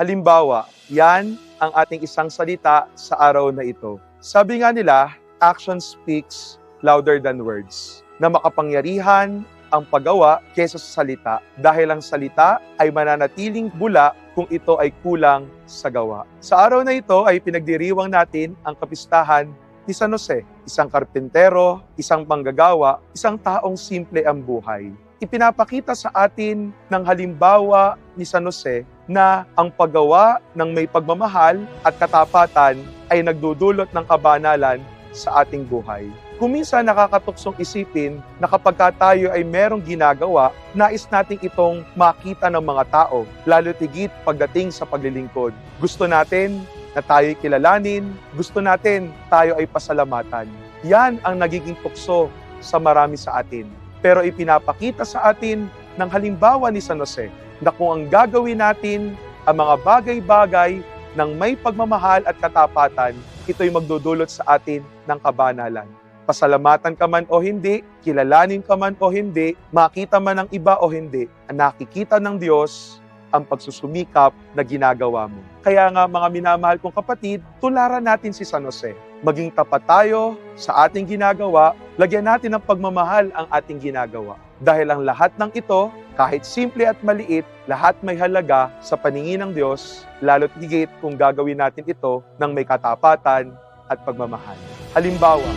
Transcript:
Halimbawa, yan ang ating isang salita sa araw na ito. Sabi nga nila, action speaks louder than words. Na makapangyarihan ang paggawa kesa sa salita dahil ang salita ay mananatiling bula kung ito ay kulang sa gawa. Sa araw na ito ay pinagdiriwang natin ang kapistahan ni San Jose, isang karpintero, isang panggagawa, isang taong simple ang buhay. Ipinapakita sa atin ng halimbawa ni San Jose na ang paggawa ng may pagmamahal at katapatan ay nagdudulot ng kabanalan sa ating buhay. Kung minsan nakakatuksong isipin na kapag ka tayo ay merong ginagawa, nais nating itong makita ng mga tao, lalo tigit pagdating sa paglilingkod. Gusto natin na tayo'y kilalanin, gusto natin tayo ay pasalamatan. Yan ang nagiging tukso sa marami sa atin. Pero ipinapakita sa atin ng halimbawa ni San Jose na kung ang gagawin natin ang mga bagay-bagay ng may pagmamahal at katapatan, ito'y magdudulot sa atin ng kabanalan. Pasalamatan ka man o hindi, kilalanin ka man o hindi, makita man ng iba o hindi, ang nakikita ng Diyos ang pagsusumikap na ginagawa mo. Kaya nga mga minamahal kong kapatid, tularan natin si San Jose. Maging tapat tayo sa ating ginagawa, lagyan natin ng pagmamahal ang ating ginagawa. Dahil ang lahat ng ito, kahit simple at maliit, lahat may halaga sa paningin ng Diyos, lalo't higit kung gagawin natin ito ng may katapatan at pagmamahal. Halimbawa,